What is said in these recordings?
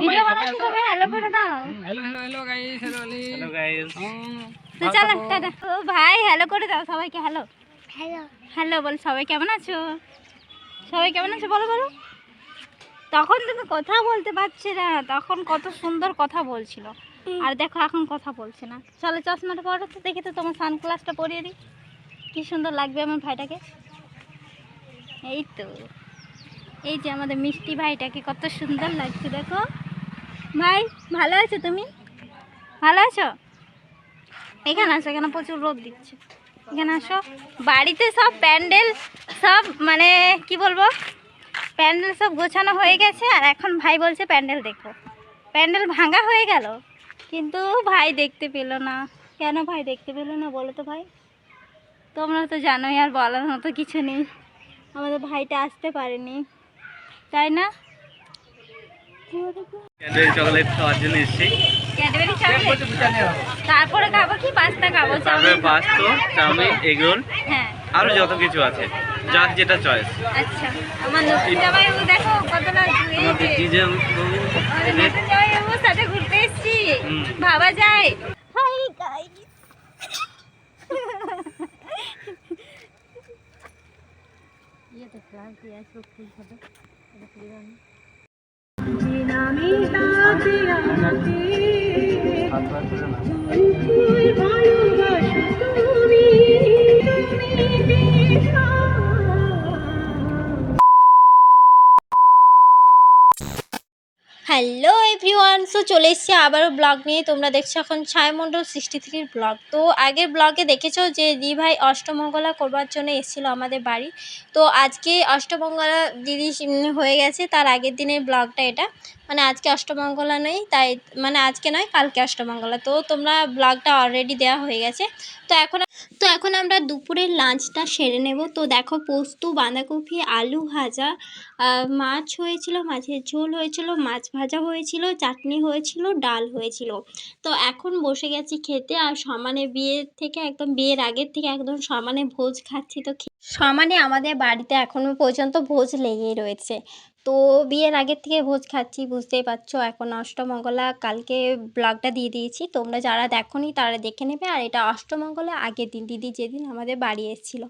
Video বানাচ্ছি তবে hello করে দাও। Hello hello hello guys hello hello guys তো চলো টাটা। ও ভাই হ্যালো করে দাও সবাইকে হ্যালো হ্যালো হ্যালো বল সবাই কেমন আছো? সবাই কেমন আছো? বলো বলো। তখন তুমি কথা বলতে পারছি না তখন কত সুন্দর কথা বলছিল। আর দেখো এখন কথা বলছে না। চলো চশমাটা পরো তো দেখি তো তোমার সানগ্লাসটা পরিয়ে দিই। কি সুন্দর লাগবে আমার ভাইটাকে। এই তো। এই যে আমাদের মিষ্টি ভাইটাকে কত সুন্দর লাগছে দেখো। ভাই, ভালো আছো তুমি? ভালো আছো? এখানে আসো, এখানে প্রচুর রোদ দিচ্ছে। এখানে আসো। বাড়িতে সব প্যান্ডেল, সব মানে কি বলব? প্যান্ডেল সব গোছানো হয়ে গেছে, আর এখন ভাই বলছে প্যান্ডেল দেখো। প্যান্ডেল ভাঙা হয়ে গেল, কিন্তু ভাই দেখতে পেল না। কেন ভাই দেখতে পেল না বলো তো ভাই? তোমরা তো জানোই, আর বলার মতো কিছু নেই। আমাদের ভাইটা আসতে পারেনি। তাই না? ক্যাডবেরি চকলেট খাওয়ার জন্য এসেছি। Cadbury chocolate? তারপরে খাব কি? পাস্তা খাব তারপরে চাউমিন পাস্তো চাউমিন এগরোল হ্যাঁ। আরও যত কিছু আছে যার যেটা চয়েস আচ্ছা আমার নতুন জামাইবাবু দেখো কতটা আমাদের হয়েছে ডিজে আমাদের নতুন জামাইবাবুর সাথে ঘুরতে এসেছি। ভাবা যায়। হাই গাইস ইয়েতে হ্যালো এভরিওয়ান সো চলে এসেছি আবারও ব্লগ নিয়ে। তোমরা দেখছ এখন ছায়ামণ্ডল সিক্সটি থ্রির ব্লগ তো আগের ব্লগে দেখেছ যে দি ভাই অষ্টমঙ্গলা করবার জন্য এসেছিল আমাদের বাড়ি। তো আজকে অষ্টমঙ্গলা দিদি হয়ে গেছে, তার আগের দিনের ব্লগটা এটা। মানে আজকে অষ্টমঙ্গলা নেই, তাই মানে আজকে নয়, কালকে অষ্টমঙ্গলা। তো তোমরা ব্লগটা অলরেডি দেওয়া হয়ে গেছে। তো এখন তো এখন আমরা দুপুরের লাঞ্চটা সেরে নেব। তো দেখো পোস্ত, বাঁধাকপি, আলু ভাজা মাছ হয়েছিল, মাছের ঝোল হয়েছিল, মাছ ভাজা হয়েছিল, চাটনি হয়েছিল, ডাল হয়েছিল। তো এখন বসে গেছি খেতে আর সমানে বিয়ের থেকে একদম, বিয়ের আগের থেকে একদম সমানে ভোজ খাচ্ছি তো সমানে আমাদের বাড়িতে এখনও পর্যন্ত ভোজ লেগেই রয়েছে। তো বিয়ের আগের থেকে ভোজ খাচ্ছি, বুঝতেই পারছ। এখন অষ্টমঙ্গলা, কালকে ব্লগটা দিয়ে দিয়েছি। তোমরা যারা দেখোনি তারা দেখে নেবে। আর এটা অষ্টমঙ্গলা আগের দিন। দিদি যেদিন আমাদের বাড়ি এসেছিল।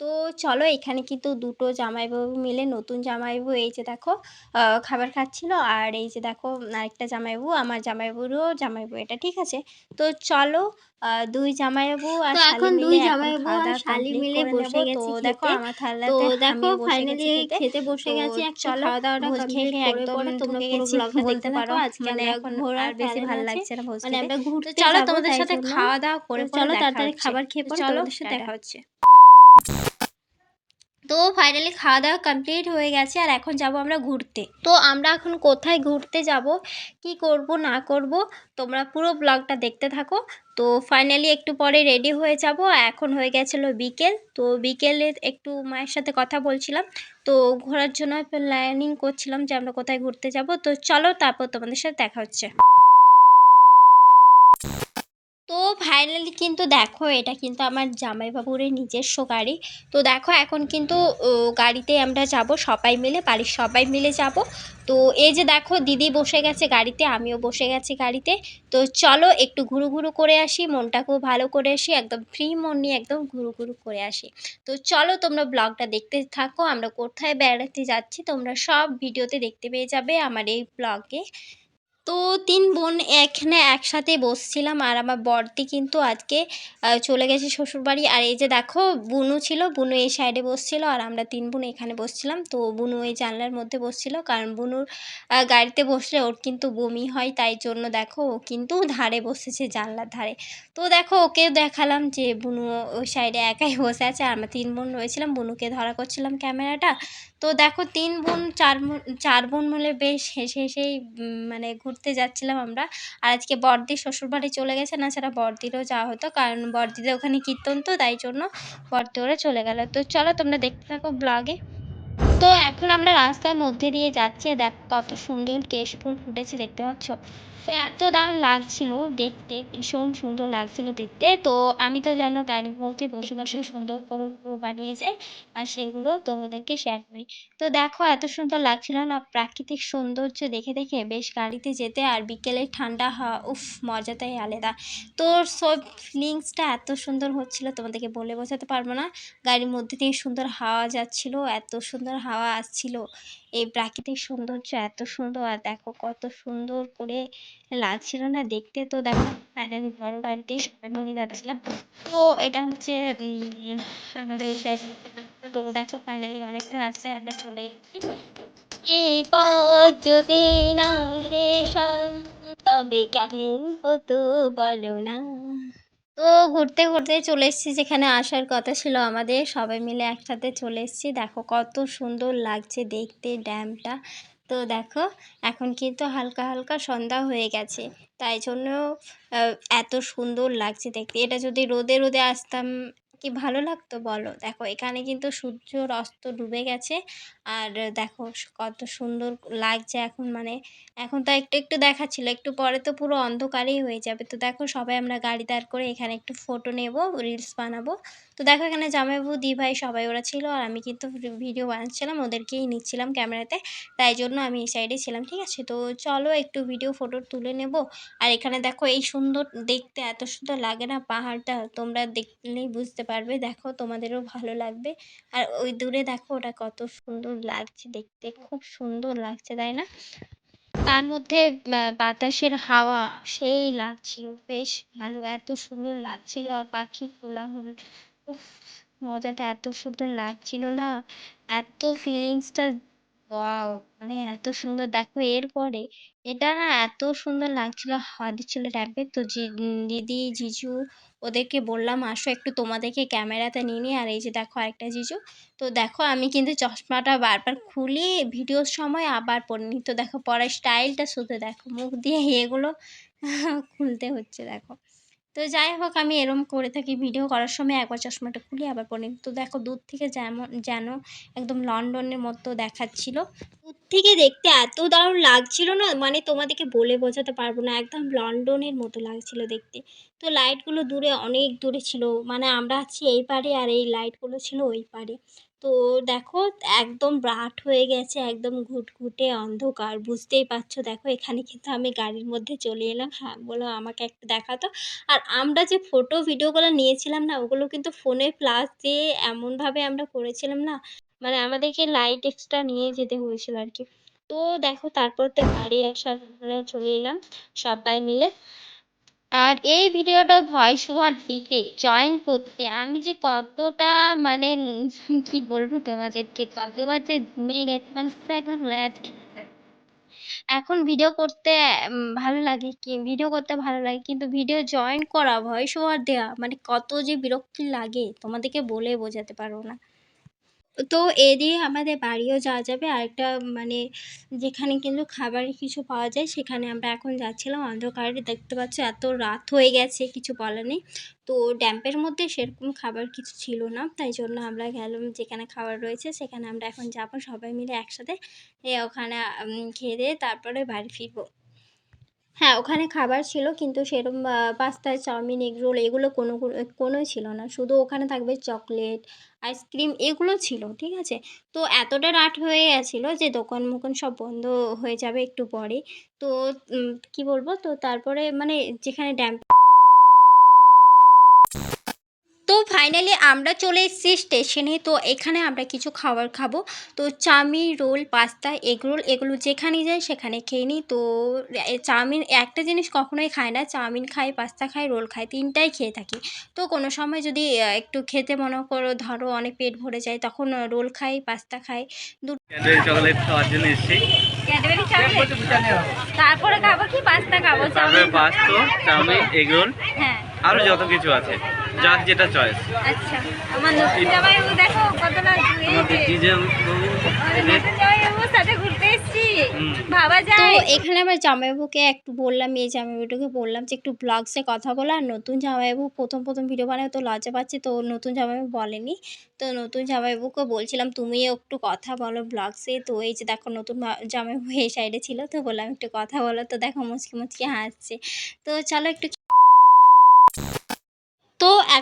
তো চলো এখানে কিন্তু দুটো জামাইবাবু মিলে নতুন জামাইবাবু এই যে দেখো আহ, খাবার খাচ্ছিল আর এই যে দেখো আরেকটা জামাইবাবু আমার জামাইবাবুরও জামাইবাবু এটা ঠিক আছে? তো চলো আহ, দুই জামাইবাবু আর এখন দুই জামাইবাবু আর শালি মিলে বসে। গেছি তো দেখো। আমার তো দেখো ফাইনালি খেতে। বসে গেছি একটা চলো খাওয়া দাওয়াটা ভোজ খেয়ে একদম তোমরা গেছি বলতে দেখতে পারো আজকে মানে এখন আর বেশি ভালো লাগছে না ভোজ মানে আমরা ঘুরতে চলো তোমাদের সাথে খাওয়া দাওয়া করে চলো তাড়াতাড়ি খাবার খেয়ে পরে চলো তোমাদের সাথে দেখা হচ্ছে। তো ফাইনালি খাওয়া দাওয়া কমপ্লিট হয়ে গেছে আর এখন যাব আমরা ঘুরতে। তো আমরা এখন কোথায় ঘুরতে যাব, কি করব, না করব, তোমরা পুরো ব্লগটা দেখতে থাকো। তো ফাইনালি একটু পরে রেডি হয়ে যাব। এখন হয়ে গেছিল বিকেল। তো বিকেলে একটু মায়ের সাথে কথা বলছিলাম। তো ঘোরার জন্য প্ল্যানিং করছিলাম যে আমরা কোথায় ঘুরতে যাব। তো চলো তারপর তোমাদের সাথে দেখা হচ্ছে। তো ফাইনালি কিন্তু দেখো, এটা কিন্তু আমার জামাইবাবুরের নিজস্ব গাড়ি। তো দেখো এখন কিন্তু গাড়িতে আমরা যাব সবাই মিলে, বাড়ির সবাই মিলে যাব। তো এই যে দেখো, দিদি বসে গেছে গাড়িতে, আমিও বসে গেছি গাড়িতে। তো চলো একটু ঘুরু ঘুরু করে আসি মনটাকেও ভালো করে আসি, একদম ফ্রি মন নিয়ে একদম ঘুরু ঘুরু করে আসি। তো চলো তোমরা ব্লগটা দেখতে থাকো, আমরা কোথায় বেড়াতে যাচ্ছি, তোমরা সব ভিডিওতে দেখতে পেয়ে যাবে আমার এই ব্লগে তো তিন বোন এখানে একসাথে বসছিলাম আর আমার বড়দি কিন্তু আজকে চলে গেছে শ্বশুরবাড়ি। আর এই যে দেখো, বুনু ছিল, বুনু এই সাইডে বসছিল আর আমরা তিন বোন এখানে বসছিলাম। তো বুনু এই জানলার মধ্যে বসছিল কারণ বুনুর গাড়িতে বসলে ওর কিন্তু বমি হয়, তাই জন্য দেখো ও কিন্তু ধারে বসেছে জানলার ধারে। তো দেখো ওকে দেখালাম যে বুনু ওই সাইডে একাই বসে আছে। আর আমরা তিন বোন রয়েছিলাম, বুনুকে ধরা করছিলাম ক্যামেরাটা। তো দেখো তিন বোন, চার চার বোন মিলে বেশ হেসে হেসেই মানে ঘুরতে যাচ্ছিলাম আমরা। আর আজকে বড়দি শ্বশুরবাড়ি চলে গেছে, না ছাড়া বড়দিরও যাওয়া হতো, কারণ বড়দিদের ওখানে কীর্তন তো, তাই জন্য বড়দি ওরা চলে গেল। তো চলো তোমরা দেখতে থাকো ব্লগে তো এখন আমরা রাস্তার মধ্যে দিয়ে যাচ্ছি। দেখ কত সুন্দর কেশ ফুল ফুটেছে দেখতে পাচ্ছ। তো এত দারুণ লাগছিল দেখতে, ভীষণ সুন্দর লাগছিল দেখতে। তো আমি তো জানো গাড়ির মধ্যে বসে বসে সুন্দর করে বানিয়েছে আর সেগুলো তোমাদেরকে শেয়ার করি। তো দেখো এত সুন্দর লাগছিল না প্রাকৃতিক সৌন্দর্য দেখে দেখে। বেশ গাড়িতে যেতে আর বিকেলে ঠান্ডা হাওয়া, উফ মজাটাই আলাদা। তোর সব ফিলিংসটা এত সুন্দর হচ্ছিল তোমাদেরকে বলে বোঝাতে পারব না। গাড়ির মধ্যে দিয়ে সুন্দর হাওয়া যাচ্ছিল, এত সুন্দর হাওয়া আসছিল। এই প্রাকৃতিক সৌন্দর্য এত সুন্দর আর দেখো কত সুন্দর করে লাগছিল না দেখতে। তো দেখো ফাইনালি বড় গাড়িতে সবাই মিলে যাচ্ছিলাম। তো এটা হচ্ছে দেখো ফাইনালি অনেকটা রাস্তায় আমরা চলে যদি না হয়, তবে কেমন হতো বলো না। তো ঘুরতে ঘুরতে চলে এসেছি, যেখানে আসার কথা ছিল আমাদের। সবাই মিলে একসাথে চলে এসেছি। দেখো কত সুন্দর লাগছে দেখতে ড্যামটা। তো দেখো, এখন কিন্তু হালকা হালকা সন্ধ্যা হয়ে গেছে। তাই জন্য এত সুন্দর লাগছে দেখতে। এটা যদি রোদে রোদে আসতাম কি ভালো লাগতো বলো? দেখো, এখানে কিন্তু সূর্যর অস্ত ডুবে গেছে। আর দেখো কত সুন্দর লাগছে এখন মানে এখন তো একটু একটু দেখাচ্ছিল। একটু পরে তো পুরো অন্ধকারই হয়ে যাবে। তো দেখো, সবাই আমরা গাড়ি দাঁড় করে এখানে একটু ফটো নেব রিলস বানাবো। তো দেখো, এখানে জামাইবাবু দি ভাই সবাই ওরা ছিল। আর আমি কিন্তু ভিডিও বানাচ্ছিলাম, ওদেরকেই নিচ্ছিলাম ক্যামেরাতে। তাই জন্য আমি এই সাইডে ছিলাম, ঠিক আছে? তো চলো, একটু ভিডিও ফটো তুলে নেব। আর এখানে দেখো, এই সুন্দর দেখতে এত সুন্দর লাগে না পাহাড়টা। তোমরা দেখলেই বুঝতে পারবে। দেখো তোমাদেরও ভালো লাগবে। আর ওই দূরে দেখো ওটা কত সুন্দর লাগছে দেখতে। খুব সুন্দর লাগছে, তাই না? তার মধ্যে বাতাসের হাওয়া, সেই লাগছিল। বেশ ভালো, এত সুন্দর লাগছিল। আর পাখি কোলাহল মজাটা এত সুন্দর লাগছিল না। এত ফিলিংসটা ওয়াও মানে এত সুন্দর। দেখো এরপরে এটা না এত সুন্দর লাগছিল হাওয়া দিচ্ছিল ট্যাপে তো জি- দিদি, জিজু, ওদেরকে বললাম, আসো একটু তোমাদেরকে ক্যামেরাতে নিয়ে নিই। আর এই যে দেখো আরেকটা জিজু। তো দেখো আমি কিন্তু চশমাটা বারবার খুলি, ভিডিওর সময় আবার পরে নিই তো দেখো পরার স্টাইলটা শুধু দেখো, মুখ দিয়ে এগুলো খুলতে হচ্ছে, দেখো। তো যাই হোক, আমি এরম করে থাকি, ভিডিও করার সময় একবার চশমাটা খুলি আবার পরে তো দেখো, দূর থেকে যেমন, যেন একদম লন্ডনের মতো দেখাচ্ছিল। দূর থেকে দেখতে এত দারুণ লাগছিল না? মানে তোমাদেরকে বলে বোঝাতে পারব না, একদম লন্ডনের মতো লাগছিল দেখতে। তো লাইটগুলো দূরে, অনেক দূরে ছিল। মানে আমরা আছি এই পারে আর এই লাইটগুলো ছিল ওই পারে তো দেখো একদম রাত হয়ে গেছে, একদম ঘুটঘুটে অন্ধকার, বুঝতেই পারছ। দেখো এখানে কিন্তু আমি গাড়ির মধ্যে চলে এলাম। হ্যাঁ বলো আমাকে একটু দেখাতো। আর আমরা যে ফটো ভিডিওগুলো নিয়েছিলাম না, ওগুলো কিন্তু ফোনের ফ্ল্যাশ দিয়ে এমনভাবে আমরা করেছিলাম না মানে আমাদেরকে লাইট এক্সট্রা নিয়ে যেতে হয়েছিল আর কি। তো দেখো তারপর তো গাড়ি আসার চলে এলাম, সবাই মিলে। আর এই ভিডিওটা ভয়েস ওভার দিতে জয়েন করতে। আমি যে কতটা মানে কি বলব তোমাদেরকে? কতবার যে ঘুমিয়ে গেছি মানে একদম এখন ভিডিও করতে ভালো লাগে কি? ভিডিও করতে ভালো লাগে, কিন্তু ভিডিও জয়েন করা ভয়েস ওভার দেওয়া মানে কত যে বিরক্তি লাগে, তোমাদেরকে বলে বোঝাতে পারব না। তো এ দিয়ে আমাদের বাড়িও যাওয়া যাবে। আরেকটা মানে যেখানে কিন্তু খাবারের কিছু পাওয়া যায়, সেখানে আমরা এখন যাচ্ছিলাম। অন্ধকারে দেখতে পাচ্ছ এত রাত হয়ে গেছে, কিছু বলার নেই। তো ড্যাম্পের মধ্যে সেরকম খাবার কিছু ছিল না। তাই জন্য আমরা গেলাম যেখানে খাবার রয়েছে, সেখানে আমরা এখন যাব সবাই মিলে একসাথে। ওখানে খেয়ে দিয়ে তারপরে বাড়ি ফিরবো। হ্যাঁ ওখানে খাবার ছিল কিন্তু সেরকম পাস্তা চাউমিন, এগরোল এগুলো কোনো কোনোই ছিল না। শুধু ওখানে থাকবে চকলেট, আইসক্রিম এগুলো ছিল, ঠিক আছে? তো এতটা রাত হয়ে গেছিল যে দোকান মোকান সব বন্ধ হয়ে যাবে একটু পরে তো কি বলব? তো তারপরে মানে যেখানে ড্যাম তো ফাইনালি আমরা চলে এসেছি স্টেশনে। তো এখানে আমরা কিছু খাবার খাব। তো চাউমিন রোল পাস্তা এগরোল এগুলো যেখানে যাই সেখানে খেয়ে নিই। তো চাউমিন একটা জিনিস কখনোই খাই না। চাউমিন খাই পাস্তা খাই রোল খাই তিনটাই খেয়ে থাকি। তো কোনো সময় যদি একটু খেতে মনে করো ধরো অনেক পেট ভরে যায় তখন রোল খাই পাস্তা খাই। দু ক্যাডবেরি চকলেট খাওয়ার জন্য এসেছি। তারপরে খাব কি? পাস্তা খাব। তারপরে পাস্তো চাউমিন এগরোল হ্যাঁ। আরও যত কিছু আছে। যার যেটা চয়েস আচ্ছা আমার নতুন জামাইবাবু দেখো কত না আমাদের ডিজেল আমাদের নতুন জামাইবাবুর সাথে ঘুরতে এসেছি। ভাবা যায়। তো এখানে আমার জামাইবাবুকে একটু বললাম এই জামাইবাবুটাকে বললাম যে একটু ব্লগসে কথা বলা। আর নতুন জামাইবাবু প্রথম প্রথম ভিডিও বানায় তো লজ্জা পাচ্ছে তো নতুন জামাইবাবু বলেনি। তো নতুন জামাইবাবুকে বলছিলাম তুমিও একটু কথা বলো ব্লগসে তো এই যে দেখো নতুন জামাইবাবু এই সাইডে ছিল তো বললাম একটু কথা বলো। তো দেখো মুচকি মুচকি হাসছে। তো চলো একটু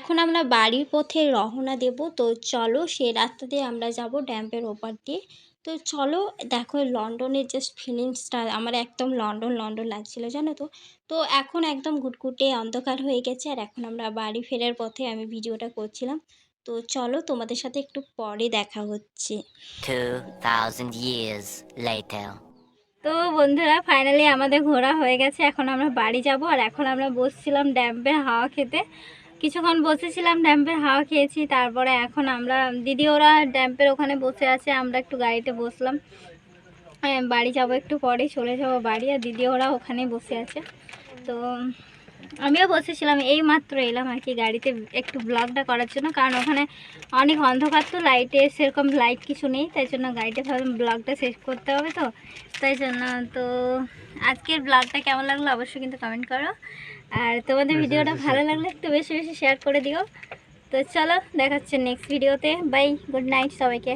এখন আমরা বাড়ির পথে রওনা দেব। তো চলো সেই রাস্তা দিয়ে আমরা যাব ড্যাম্পের ওপার দিয়ে। তো চলো দেখো লন্ডনের জাস্ট ফিলিংসটা আমার একদম লন্ডন লন্ডন লাগছিল জানো তো? তো এখন একদম ঘুটঘুটে অন্ধকার হয়ে গেছে আর এখন আমরা বাড়ি ফেরার পথে আমি ভিডিওটা করছিলাম। তো চলো তোমাদের সাথে একটু পরে দেখা হচ্ছে। 2,000 years later. তো বন্ধুরা ফাইনালি আমাদের ঘোরা হয়ে গেছে। এখন আমরা বাড়ি যাব আর এখন আমরা বসছিলাম ড্যাম্পের হাওয়া খেতে। কিছুক্ষণ বসেছিলাম ড্যাম্পের হাওয়া খেয়েছি তারপরে এখন আমরা দিদি ওরা ড্যাম্পের ওখানে বসে আছে আমরা একটু গাড়িতে বসলাম। হ্যাঁ, বাড়ি যাব একটু পরে চলে যাব বাড়ি আর দিদি ওরা ওখানে বসে আছে। তো আমিও বসেছিলাম এই মাত্র এলাম আর কি গাড়িতে একটু ব্লগটা করার জন্য কারণ ওখানে অনেক অন্ধকার তো লাইটে সেরকম লাইট কিছু নেই তাই জন্য গাড়িতে ভাবলাম ব্লগটা শেষ করতে হবে তো। তাই জন্য তো আজকের ব্লগটা কেমন লাগল অবশ্যই কিন্তু কমেন্ট করো। আর তোমাদের ভিডিওটা ভালো লাগলে একটু বেশি বেশি শেয়ার করে দিও। তো চলো দেখাচ্ছে নেক্সট ভিডিওতে। বাই গুড নাইট সবাইকে।